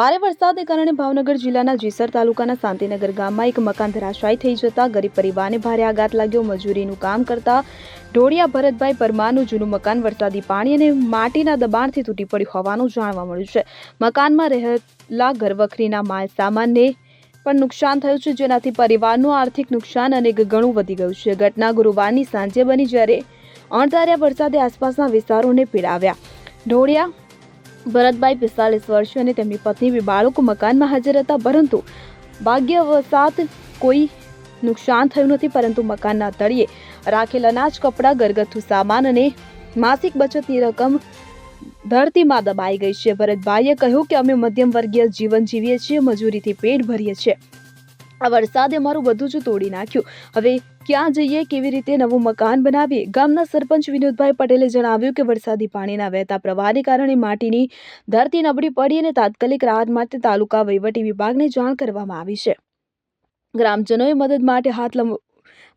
ભારે વરસાદને કારણે ભાવનગર જિલ્લાના જેસર તાલુકાના શાંતિનગર ગામમાં એક મકાન ધરાશાયી થઈ જતા ગરીબ પરિવારને ભારે આઘાત લાગ્યો. મજૂરીનું કામ કરતા ઢોળિયા ભરતભાઈ પરમારનું જૂનું મકાન વરસાદી પાણી અને માટીના દબાણથી તૂટી પડ્યું હોવાનું જાણવા મળ્યું છે. મકાનમાં રહેલા ઘરવખરીના માલ સામાનને પણ નુકસાન થયું છે, જેનાથી પરિવારનું આર્થિક નુકસાન અનેક ગણું વધી ગયું છે. ઘટના ગુરુવારની સાંજે બની જ્યારે અણધાર્યા વરસાદે આસપાસના વિસ્તારોને પીડાવ્યા. ઢોળિયા ભરતભાઈ પિસ્તાલીસ વર્ષીય અને તેમની પત્ની બે બાળકો મકાનમાં હાજર હતા, પરંતુ ભાગ્યવશાત કોઈ નુકસાન થયું નથી, પરંતુ મકાનના તળિયે રાખેલ અનાજ, કપડાં, ઘરગથ્થુ સામાન અને માસિક બચતની રકમ ધરતીમાં દબાઈ ગઈ છે. ભરતભાઈએ કહ્યું કે અમે મધ્યમ વર્ગીય જીવન જીવીએ છીએ, મજૂરીથી પેટ ભરીએ છીએ. આ વરસાદે અમારું બધું જ તોડી નાખ્યું. હવે ક્યાં જઈએ, કેવી રીતે નવું મકાન બનાવીએ? ગામના સરપંચ વિનોદભાઈ પટેલે જણાવ્યું કે વરસાદી પાણીના વહેતા પ્રવાહને કારણે માટીની ધરતી નબળી પડી અને તાત્કાલિક રાહત માટે તાલુકા વહીવટી વિભાગને જાણ કરવામાં આવી છે. ગ્રામજનોએ મદદ માટે હાથ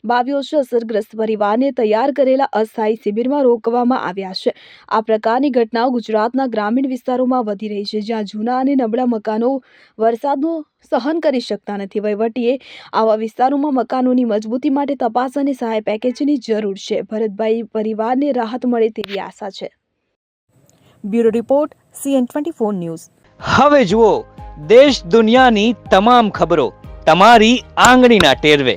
લંબાવ્યો છે અસરગ્રસ્ત પરિવારને તૈયાર કરેલા અસ્થાયી શિબિરમાં રોકવામાં આવ્યા છે. આ પ્રકારની ઘટનાઓ ગુજરાતના ગ્રામીણ વિસ્તારોમાં વધી રહી છે જ્યાં જૂના અને નબળા મકાનો વરસાદનું સહન કરી શકતા નથી. વહીવટીએ આવા વિસ્તારોમાં મકાનોની મજબૂતી માટે તપાસ અને સહાય પેકેજની જરૂર છે. ભરતભાઈ પરિવારને રાહત મળે તેવી આશા છે. Bureau report CN twenty four news. હવે જુઓ દેશ દુનિયાની તમામ ખબરો તમારી આંગળીના ટેરવે.